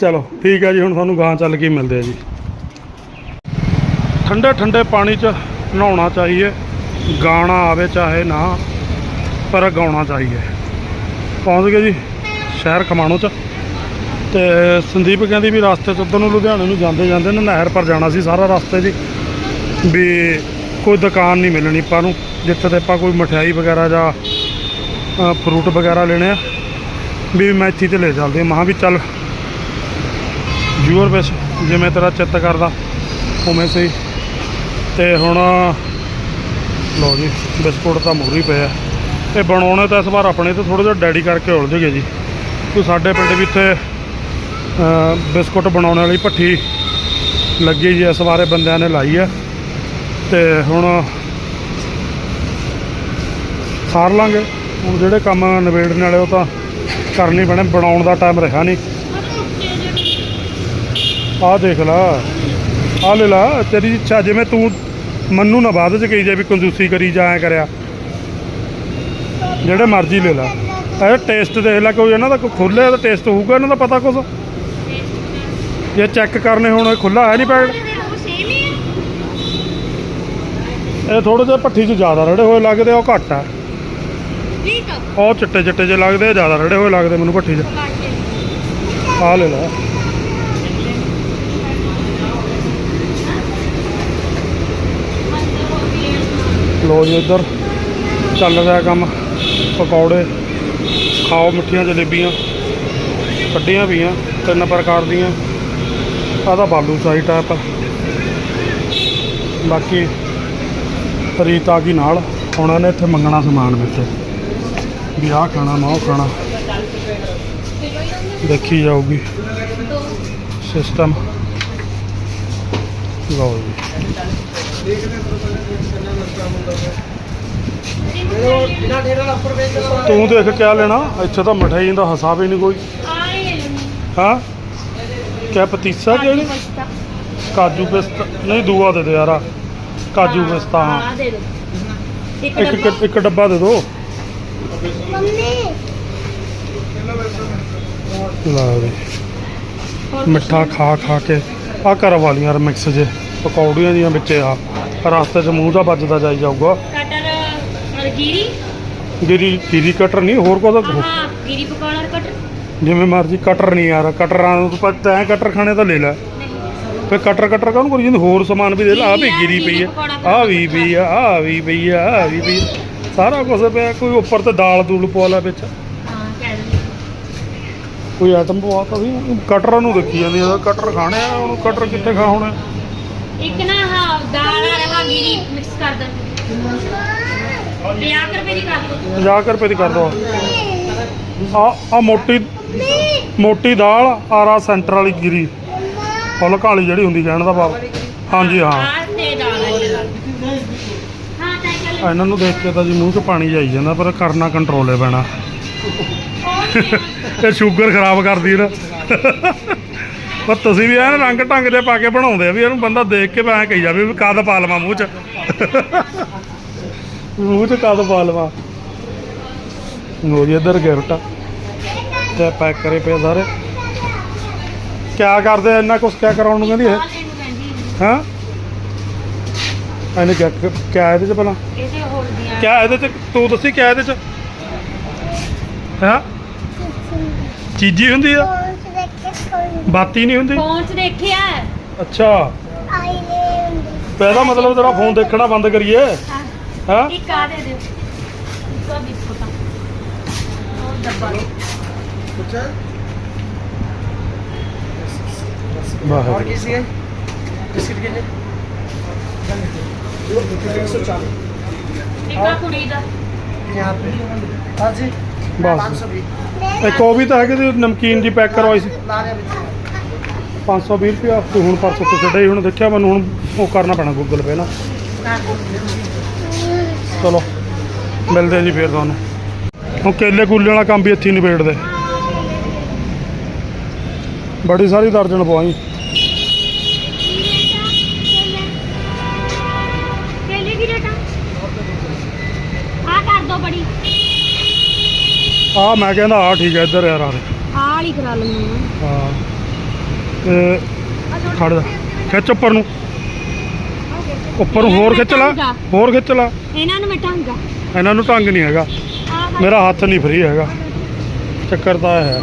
ਚਲੋ ਠੀਕ ਹੈ ਜੀ ਹੁਣ ਤੁਹਾਨੂੰ ਗਾਂ ਚੱਲ ਕੇ ਮਿਲਦੇ ਆ ਜੀ। ਠੰਡੇ ਠੰਡੇ ਪਾਣੀ 'ਚ ਨਹਾਉਣਾ ਚਾਹੀਏ। ਗਾਣਾ ਆਵੇ ਚਾਹੇ ਨਾ, ਪਰ ਗਾਉਣਾ ਚਾਹੀਏ ਪਹੁੰਚ ਗਏ ਜੀ, ਸ਼ਹਿਰ ਖਮਾਣੋ 'ਚ। ਤੇ ਸੰਦੀਪ ਕਹਿੰਦੀ ਵੀ ਰਸਤੇ 'ਚ ਉੱਧਰ ਨੂੰ ਲੁਧਿਆਣੇ ਨੂੰ ਜਾਂਦੇ ਜਾਂਦੇ ਨਾ ਨਹਿਰ ਪਰ ਜਾਣਾ ਸੀ ਸਾਰਾ ਰਸਤੇ ਜੀ। ਵੀ ਕੋਈ ਦੁਕਾਨ ਨਹੀਂ ਮਿਲਣੀ ਆਪਾਂ ਨੂੰ, ਜਿੱਥੇ ਤੇ ਆਪਾਂ ਕੋਈ ਮਠਿਆਈ ਵਗੈਰਾ ਜਾਂ ਫਰੂਟ ਵਗੈਰਾ ਲੈਣੇ ਆ। ਵੀ ਮੈਂ ਇੱਥੇ ਤੇ ਲੈ ਚੱਲਦੇ ਹਾਂ ਮਹਾਂ ਵੀ ਚੱਲ ਯੂਅਰ ਵਿੱਚ ਜਿਵੇਂ ਤੇਰਾ ਚਿੱਤ ਕਰਦਾ, ਉਵੇਂ ਸੀ ਤੇ ਹੁਣ ਲਓ ਜੀ, ਬਿਸਕੁਟ ਤਾਂ ਮੂਰੀ ਪਿਆ ਇਹ ਬਣਾਉਣੇ ਤਾਂ ਇਸ ਵਾਰ ਆਪਣੇ ਤੇ ਥੋੜਾ ਜਿਹਾ ਡੈਡੀ ਕਰਕੇ ਉਲਝ ਗਏ ਜੀ। ਕੋਈ ਸਾਡੇ ਪਿੰਡ ਵੀ ਇੱਥੇ ਬਿਸਕੁਟ ਬਣਾਉਣ ਵਾਲੀ ਭੱਠੀ ਲੱਗੀ ਜੀ ਇਸ ਵਾਰੇ ਬੰਦਿਆਂ ਨੇ ਲਾਈ ਆ। ਤੇ ਹੁਣ ਸਾਰ ਲਾਂਗੇ। ਹੁਣ ਜਿਹੜੇ ਕੰਮ ਨਿਬੇੜਨ ਵਾਲੇ ਉਹ ਤਾਂ ਕਰਨੀ ਪੈਣੇ, ਬਣਾਉਣ ਦਾ ਟਾਈਮ ਰਿਹਾ ਨਹੀਂ। ਆਹ ਦੇਖ ਲਾ, ਆਹ ਲੈ ਲਾ, ਤੇਰੀ ਇੱਛਾ, ਜਿਵੇਂ ਤੂੰ ਮੰਨੂ ਨਾ ਬਾਅਦ ਚ ਕਹੀ ਜਾ ਵੀ ਕੰਜੂਸੀ ਕਰੀ ਜਾ ਐ ਕਰਿਆ। ਜਿਹੜੇ ਮਰਜ਼ੀ ਲੈ ਲਾ। ਇਹ ਟੇਸਟ ਦੇਖ ਲੈ ਕੋਈ ਇਹਨਾਂ ਦਾ ਕੋਈ ਖੁੱਲਿਆ ਤਾਂ ਟੇਸਟ ਹੋਊਗਾ ਇਹਨਾਂ ਦਾ ਪਤਾ ਕੁਛ? ਜੇ ਚੈੱਕ ਕਰਨੇ ਹੁਣ ਇਹ ਖੁੱਲਾ ਹੈ ਨਹੀਂ ਪੈਕਟ ਇਹ ਥੋੜੇ ਜਿਹਾ ਭੱਠੀ 'ਚ ਜ਼ਿਆਦਾ ਰੜੇ ਹੋਏ ਲੱਗਦੇ ਆ ਉਹ ਘੱਟ ਆ। ਠੀਕ ਆ। ਉਹ ਚਿੱਟੇ ਚਿੱਟੇ ਜਿਹੇ ਲੱਗਦੇ ਆ ਜ਼ਿਆਦਾ ਰੜੇ ਹੋਏ ਲੱਗਦੇ ਮੈਨੂੰ ਭੱਠੀ 'ਚ। ਆਹ ਲੈ ਲਾ। ਲੋ ਜੀ ਇੱਧਰ। ਚੱਲ ਰਿਹਾ ਕੰਮ। ਪਕੌੜੇ ਖਾਓ, ਮਿੱਠੀਆਂ ਜਲੇਬੀਆਂ। ਕੱਢੀਆਂ ਪਈਆਂ ਤਿੰਨ ਪ੍ਰਕਾਰ ਦੀਆਂ। ਆਹ ਤਾਂ ਬਾਲੂ ਸਾਈ ਟਾਈਪ ਬਾਕੀ ਰੀਤ ਆ ਗਈ ਨਾਲ ਹੁਣ ਇਹਨੇ ਇੱਥੇ ਮੰਗਣਾ ਸਮਾਨ ਵਿੱਚ। ਵੀ ਆਹ ਖਾਣਾ, ਮੈਂ ਉਹ ਖਾਣਾ। ਦੇਖੀ ਜਾਊਗੀ। ਸਿਸਟਮ ਲਓ ਜੀ। ਤੂੰ ਦੇਖ ਕਿਆ ਲੈਣਾ ਇੱਥੇ ਤਾਂ ਮਠਿਆਈ ਦਾ ਹਿਸਾਬ ਹੀ ਨਹੀਂ ਕੋਈ। ਹਾਂ? ਕਿਆ ਪਤੀਸਾ ਕਿਹੜੀ? ਕਾਜੂ ਪਿਸਤਾ। ਨਹੀਂ ਦੂਆ ਦੇ ਦੇ ਯਾਰ। ਕਾਜੂ ਪਿਸਤਾ ਹਾਂ। ਹਾਂ ਦੇ ਦੋ। ਇੱਕ ਇੱਕ ਡੱਬਾ। ਦੇ ਲਾ ਦੇ ਮਿੱਠਾ ਖਾ ਖਾ ਕੇ। ਆ ਘਰ ਵਾਲੀਆਂ ਮਿਕਸ ਜੇ। ਪਕੌੜੀਆਂ ਦੀਆਂ ਵਿੱਚ ਆ। ਰਸਤੇ 'ਚ ਮੂੰਹ ਦਾ ਵੱਜਦਾ ਜਾਈ ਜਾਊਗਾ। ਕਟਰ ਗੀਰੀ ਗਿਰੀ ਗਿਰੀ ਕਟਰ ਨਹੀਂ ਹੋਰ ਕੋਈ ਹਾਂ ਗੀਰੀ ਪਕੌੜਾ ਕਟਰ। ਜਿਵੇਂ ਮਰਜ਼ੀ ਕਟਰ ਨਹੀਂ ਯਾਰ ਕਟਰਾਂ ਨੂੰ ਤੂੰ ਤੈਂ ਕਟਰ ਖਾਣੇ ਤਾਂ ਲੈ ਲੈ। ਫੇ ਕਟਰ ਕਟਰ ਕਾਹਨੂੰ ਕਰੀ ਜਾਂਦੇ? ਹੋਰ ਸਮਾਨ ਵੀ ਦੇ ਲੈ ਆ ਵੀ ਗਿਰੀ ਪਈ ਆ। ਆ ਵੀ ਪਈ ਆ ਆ ਵੀ ਪਈ ਆ ਆ ਵੀ ਪਈ। ਸਾਰਾ ਕੁਝ ਪਿਆ ਕੋਈ ਉੱਪਰ ਤੇ ਦਾਲ ਦੂਲ ਪਵਾ ਲੈ ਵਿੱਚ। ਕੋਈ ਆਈਟਮ ਪਵਾਤਾ ਸੀ ਕਟਰਾਂ ਨੂੰ ਦੇਖੀ ਜਾਂਦੀ ਆ ਕਟਰ ਖਾਣੇ ਆ ਹੁਣ ਕਟਰ ਕਿੱਥੇ ਖਾ ਹੋਣੇ ਇੱਕ ਨਾ ਹਾਂ ਦਾਲ ਆ ਰਹਾ ਗੀਰੀ ਮਿਕਸ ਕਰ ਦੇ। 50 ਰੁਪਏ ਦੀ ਕਰ ਦੋ। 50 ਰੁਪਏ ਦੀ ਕਰ ਦੋ। ਆ ਆ ਮੋਟੀ ਮੋਟੀ ਦਾਲ ਆਰਾ ਸੈਂਟਰ ਵਾਲੀ ਗਿਰੀ। ਫੁੱਲ ਕਾਲੀ ਜਿਹੜੀ ਹੁੰਦੀ ਕਹਿਣ ਦਾ ਭਾਵ। ਹਾਂਜੀ ਹਾਂ। ਇਹਨਾਂ ਨੂੰ ਦੇਖ ਕੇ ਤਾਂ ਜੀ ਮੂੰਹ 'ਚ ਪਾਣੀ ਜਾਈ ਜਾਂਦਾ ਪਰ ਕਰਨਾ ਕੰਟਰੋਲ ਹੈ ਪੈਣਾ। ਇਹ ਸ਼ੂਗਰ ਖਰਾਬ ਕਰਦੀ ਨਾ। ਪਰ ਤੁਸੀਂ ਵੀ ਐਨ ਰੰਗ ਢੰਗ ਦੇ ਪਾ ਕੇ ਬਣਾਉਂਦੇ ਆ ਵੀ ਇਹਨੂੰ ਬੰਦਾ ਦੇਖ ਕੇ ਐਂ ਕਹੀ ਜਾਵੇ ਵੀ ਕਦ ਪਾ ਲਵਾਂ ਮੂੰਹ 'ਚ। ਮੂੰਹ 'ਚ ਕਦ ਪਾ ਲਵਾਂ। ਲੋ ਜੀ ਇੱਧਰ ਗਿਫਟ ਤੇ ਪੈਕ ਕਰੇ ਪਏ ਸਾਰੇ। ਕਿਆ ਕਰਦੇ ਇੰਨਾ ਕੁਛ ਕਿਆ ਕਰਾਉਣ ਨੂੰ ਕਹਿੰਦੀ ਇਹ? ਹਾਂ? ਇਹਨੇ ਕਿਆ ਕਿਆ ਇਹਦੇ 'ਚ ਪਹਿਲਾਂ ਇਹਦੇ ਹੋਰ ਦੀਆਂ। ਕਿਆ ਇਹਦੇ ਚ? ਤੂੰ ਦੱਸੀ ਕਿਆ ਇਹਦੇ ਚ? ਹਾਂ? ਚੀਜੀ ਹੁੰਦੀ ਆ? ਬਾਤੀ ਨਹੀਂ ਹੁੰਦੀ? ਫੋਨ 'ਚ ਦੇਖਿਆ ਅੱਛਾ। ਪਹਿਲਾ ਮਤਲਬ ਤੇਰਾ ਫੋਨ ਦੇਖਣਾ ਬੰਦ ਕਰੀਏ। ਹਾਂ? ਹਾਂ ਇੱਕ ਆ ਦੇ ਦਿਓ। ਇੱਕ ਆ ਬਿਸਕੁਟ ਆ ਉਹ ਡੱਬਾ ਵਾਹ ਇੱਕ ਆ ਕੁੜੀ ਦਾ। ਬਸ। ਇੱਕ ਉਹ ਵੀ ਤਾਂ ਹੈਗੇ ਤੇ ਨਮਕੀਨ ਦੀ ਪੈਕ ਕਰਵਾਈ ਸੀ। 520 ਰੁਪਿਆ ਤੂੰ ਹੁਣ ਪਰਸੋਂ ਤੋਂ ਛੱਡਿਆ ਹੀ ਹੁਣ ਦੇਖਿਆ ਮੈਨੂੰ ਹੁਣ ਉਹ ਕਰਨਾ ਪੈਣਾ ਗੂਗਲ ਪੇ ਨਾ। ਚਲੋ ਮਿਲਦੇ ਜੀ ਫੇਰ ਤੁਹਾਨੂੰ। ਉਹ ਕੇਲੇ ਕੂਲੇ ਵਾਲਾ ਕੰਮ ਵੀ ਇੱਥੇ ਹੀ ਨਿਬੇੜਦੇ। ਬੜੀ ਸਾਰੀ ਦਰਜਨ ਪਵਾਈ। ਆ? ਮੈਂ ਕਹਿੰਦਾ ਆ ਠੀਕ ਹੈ ਇੱਧਰ ਯਾਰ ਆ ਆਹ ਵਾਲੀ ਕਰਾ ਲੈਣੀ ਹਾਂ। ਤੇ ਖੜ ਜਾ। ਖਿੱਚ ਉੱਪਰ ਨੂੰ। ਉੱਪਰ ਨੂੰ ਹੋਰ ਖਿੱਚ ਲਾ। ਹੋਰ ਖਿੱਚ ਲਾ। ਇਹਨਾਂ ਨੂੰ ਮੈਂ ਢੰਗਾ ਇਹਨਾਂ ਨੂੰ ਢੰਗ ਨਹੀਂ ਹੈਗਾ। ਮੇਰਾ ਹੱਥ ਨਹੀਂ ਫਰੀ ਹੈਗਾ। ਚੱਕਰ ਤਾਂ ਹੈ।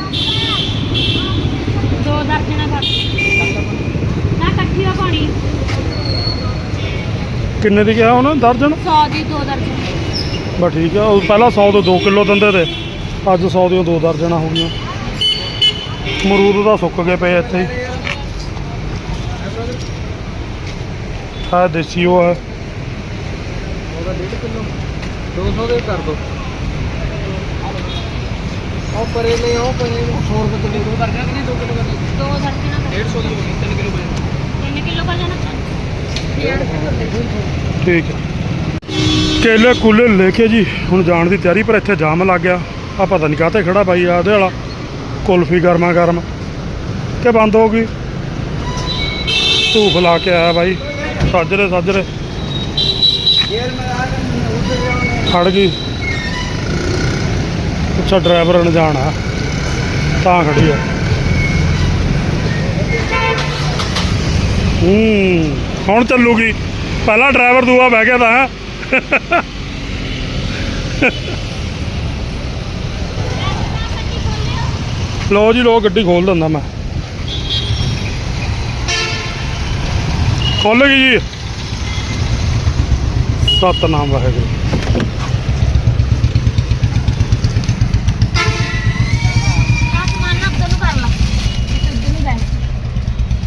ਦੋ ਦਰਜਣਾ ਕਰ ਨਾ ਇਕੱਠੀ ਦਾ ਪਾਣੀ ਕਿੰਨੇ ਦੀ ਕਿਹਾ ਹੁਣ ਦਰਜਨ 100 ਦੀ ਦੋ ਦਰਜਨ ਬਸ ਠੀਕ ਆ। ਉਹ ਪਹਿਲਾਂ 100 ਦੇ 2 ਕਿਲੋ ਦਿੰਦੇ ਤੇ ਅੱਜ 100 ਦੀਆਂ ਦੋ ਦਰਜਨਾਂ ਹੋ ਗਈਆਂ। ਮਰੂਦ ਤਾਂ ਸੁੱਕ ਗਏ ਪਏ ਇੱਥੇ ਆ ਦੇਸੀ ਉਹ ਹੈ ਉਹਦਾ 1.5 ਕਿਲੋ। 200 ਦੇ ਕਰ ਦੋ। ਉਹ ਪਰੇ ਨੇ ਉਹ ਪਰੇ 100 ਰੁਪਏ ਕਿਲੋ। ਦੋ ਕਰ ਗਿਆ ਕਿ ਨਹੀਂ 2 ਕਿਲੋ ਕਰ ਦੋ ਸੜਕੇ ਨਾਲ 150 ਦੀ ਹੋ ਗਈ 3 ਕਿਲੋ ਪਏ 3 ਕਿਲੋ ਕਰ ਜਾਣਾ ਠੀਕ ਹੈ। ਕੇਲੇ ਕੁਲੇ ਲੈ ਕੇ ਜੀ ਹੁਣ ਜਾਣ ਦੀ ਤਿਆਰੀ ਪਰ ਇੱਥੇ ਜਾਮ ਲੱਗ ਗਿਆ। ਆ ਪਤਾ ਨਹੀਂ ਕਾਹਤੇ ਖੜਾ ਬਾਈ ਆ ਉਹਦੇ ਵਾਲਾ। ਕੁਲਫੀ ਗਰਮਾ ਗਰਮ ਕਿ ਬੰਦ ਹੋ ਗਈ? ਧੂਫ ਲਾ ਕੇ ਆਇਆ ਬਾਈ। ਸਾਜਰੇ ਸਾਜਰੇ। ਯਾਰ ਖੜ ਗਈ। ਅੱਛਾ ਡਰਾਈਵਰ ਅਣਜਾਣ ਜਾਣਾ। ਤਾਂ ਖੜੀ ਆ। ਹੂੰ, ਹੁਣ ਚੱਲੂਗੀ। ਪਹਿਲਾ ਡਰਾਈਵਰ ਦੂਆ ਬਹਿ ਗਿਆ ਤਾਂ। ਹੈਂ। ਲਓ ਜੀ ਲੋ ਗੱਡੀ ਖੋਲ ਦਿੰਦਾ ਮੈਂ। ਖੋਲ ਗਈ ਜੀ। ਸਤਨਾਮ ਵਾਹਿਗੁਰੂ।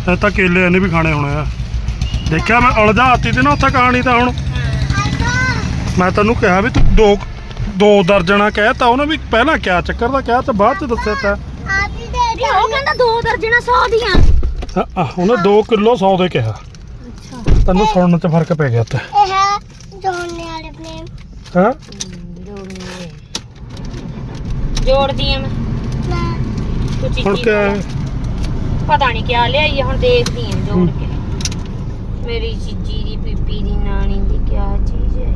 ਇਹ ਤਾਂ ਕੇਲੇ ਇਹਨੇ ਵੀ ਖਾਣੇ ਹੋਣੇ ਆ। ਦੇਖਿਆ ਮੈਂ ਉਲਝਾ ਆਤੀ ਤੇ ਨਾ ਉੱਥੇ ਕਹਾਣੀ ਤਾਂ ਹੁਣ। ਮੈਂ ਤੈਨੂੰ ਕਿਹਾ ਵੀ ਤੂੰ ਦੋ ਦੋ ਦਰਜਣਾ ਕਹਿਤਾ ਉਹਨੇ ਵੀ ਪਹਿਲਾਂ ਕਿਆ ਚੱਕਰ ਦਾ ਕਿਹਾ ਤੇ ਬਾਅਦ ਚ ਦੱਸਿਆ ਤਾ। ਉਹ ਕਹਿੰਦਾ ਦੋ ਦਰਜਣਾ 100 ਦੀਆਂ। ਉਹਨੇ 2 ਕਿਲੋ 100 ਦੇ ਕਿਹਾ। ਤੈਨੂੰ ਸੁਣਨ ਚ ਫ਼ਰਕ ਪੈ ਗਿਆ ਉੱਤੇ ਇਹ ਹੈ ਜੋਨੇ ਵਾਲੇ ਪਲੇਨ ਹਾਂ? ਜੋੜਦੀ ਆ ਮੈਂ। ਮੈਂ ਤੂੰ ਚੀਚੀ ਹੁਣ ਕਿਆ? ਹੈ? ਪਤਾ ਨਹੀਂ ਕਿਆ ਲਿਆਈ ਆ ਹੁਣ ਦੇਖਦੀ ਆ ਜੋੜ ਕੇ। ਮੇਰੀ ਚੀਚੀ ਦੀ ਪੀਪੀ ਦੀ ਨਾਨੀ ਦੀ ਕਿਆ ਚੀਜ਼ ਹੈ।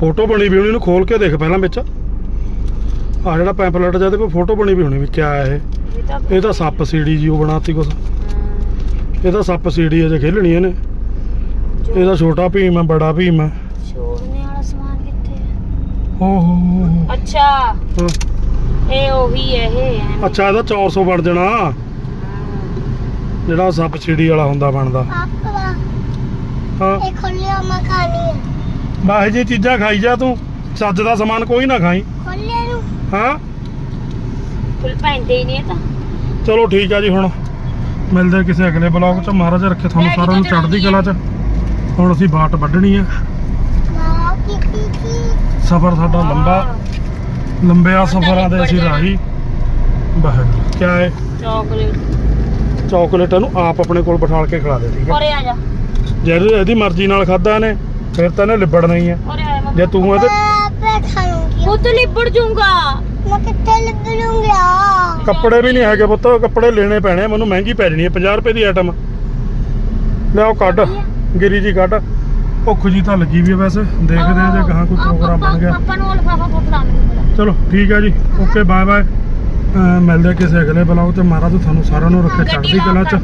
ਫੋਟੋ ਬਣੀ ਵੀ ਹੋਣੀ ਇਹਨੂੰ ਖੋਲ ਕੇ ਦੇਖ ਪਹਿਲਾਂ ਵਿੱਚ। ਆ ਜਿਹੜਾ ਪੈਂਪਲੇਟ ਜਿਹਦੇ ਤੇ ਫੋਟੋ ਬਣੀ ਵੀ ਹੋਣੀ ਵੀ ਕਿਆ ਹੈ ਇਹ। ਇਹ ਤਾਂ ਇਹ ਤਾਂ ਸੱਪ ਸੀੜੀ ਜੀ ਉਹ ਬਣਾਤੀ ਕੁਛ। ਇਹ ਤਾਂ ਸੱਪ ਸੀੜੀ ਅਜੇ ਖੇਲਣੀ ਇਹਨੇ। ਇਹਦਾ ਛੋਟਾ ਭੀਮ ਹੈ ਬੜਾ ਭੀਮ ਹੈ। ਛੋੜਨੇ ਵਾਲਾ ਸਮਾਨ ਕਿੱਥੇ ਹੈ? ਓ ਹੋ ਹੋ ਹੋ। ਅੱਛਾ। ਹਾਂ। ਇਹ ਉਹੀ ਹੈ ਇਹ ਹੈ ਅੱਛਾ ਇਹਦਾ 400 ਬਣ ਜਾਣਾ। ਜਿਹੜਾ ਸੱਪ ਸੀੜੀ ਵਾਲਾ ਹੁੰਦਾ ਬਣਦਾ। ਪਾਪਾ ਹਾਂ। ਇਹ ਖੋਲਿਆ ਮੈਂ ਖਾਣੀ ਹੈ। ਬਾਹੇ ਜੀ ਚੀਜ਼ਾਂ ਖਾਈ ਜਾ ਤੂੰ। ਚੱਜ ਦਾ ਸਮਾਨ ਕੋਈ ਨਾ ਖਾਈ। ਖੋਲਿਆ ਨੂੰ। ਹਾਂ। ਫੁੱਲ ਪੈਂਦੇ ਹੀ ਨਹੀਂ ਇਹ ਤਾਂ। ਚਲੋ ਠੀਕ ਆ ਜੀ ਹੁਣ। ਮਿਲਦੇ ਕਿਸੇ ਅਗਲੇ ਬਲੌਗ 'ਚ। ਮਹਾਰਾਜ ਰੱਖੇ ਤੁਹਾਨੂੰ ਸਾਰਿਆਂ ਨੂੰ ਚੜ੍ਹਦੀ ਕਲਾ 'ਚ। ਹੁਣ ਅਸੀਂ ਬਾਟ ਵੱਢਣੀ ਆ। ਸਫ਼ਰ ਸਾਡਾ ਲੰਬਾ। ਲੰਬਿਆ ਸਫ਼ਰਾਂ ਦੇ ਅਸੀਂ ਰਾਹੀ ਵਾਹਿਗੁਰੂ ਕਿਆ ਹੈ ਚਾਕਲੇਟ। ਚਾਕਲੇਟ ਇਹਨੂੰ ਆਪ ਆਪਣੇ ਕੋਲ ਬਿਠਾਲ ਕੇ ਖਿਲਾ ਦੇ ਠੀਕ ਹੈ? ਔਰੇ ਆ ਜਾ। ਜੇ ਇਹਦੀ ਮਰਜ਼ੀ ਨਾਲ ਖਾਦਾ ਇਹਨੇ ਫਿਰ ਤਾਂ ਇਹਨੇ ਲਿਬੜਨਾ ਹੀ ਆ। ਜੇ। ਤੂੰ ਇਹਦੇ ਖੁਦ ਲਿਬੜ ਜਾਊਗਾ ਮੈਂ ਕਿੱਥੇ ਲੱਭੂੰਗਾ ਕੱਪੜੇ ਵੀ ਨਹੀਂ ਹੈਗੇ ਪੁੱਤ ਕੱਪੜੇ ਲੈਣੇ ਪੈਣੇ ਆ, ਮੈਨੂੰ ਮਹਿੰਗੀ ਪੈ ਜਾਣੀ ਹੈ 50 ਰੁਪਏ ਦੀ ਆਈਟਮ ਲਿਆਓ ਕੱਢ। ਗਿਰੀ ਜੀ ਕੱਢ। ਭੁੱਖ ਜੀ ਤਾਂ ਲੱਗੀ ਵੀ ਹੈ ਵੈਸੇ ਦੇਖਦੇ ਆ ਜੇ ਗਾਹਾਂ ਕੋਈ ਪ੍ਰੋਗਰਾਮ ਬਣ ਗਿਆ। ਆਪਾਂ ਨੂੰ ਲਫਾਫਾ ਫੁੱਫੜਾ ਮੈਨੂੰ ਚਲੋ ਠੀਕ ਹੈ ਜੀ। ਓਕੇ ਬਾਏ ਬਾਏ ਮਿਲਦੇ ਆ ਕਿਸੇ ਅਗਲੇ ਬਲੌਗ ਤੇ ਮਹਾਰਾਜ ਤੁਹਾਨੂੰ ਸਾਰਿਆਂ ਨੂੰ ਰੱਖੇ। ਚੜ੍ਹਦੀ ਕਲਾ ਚ।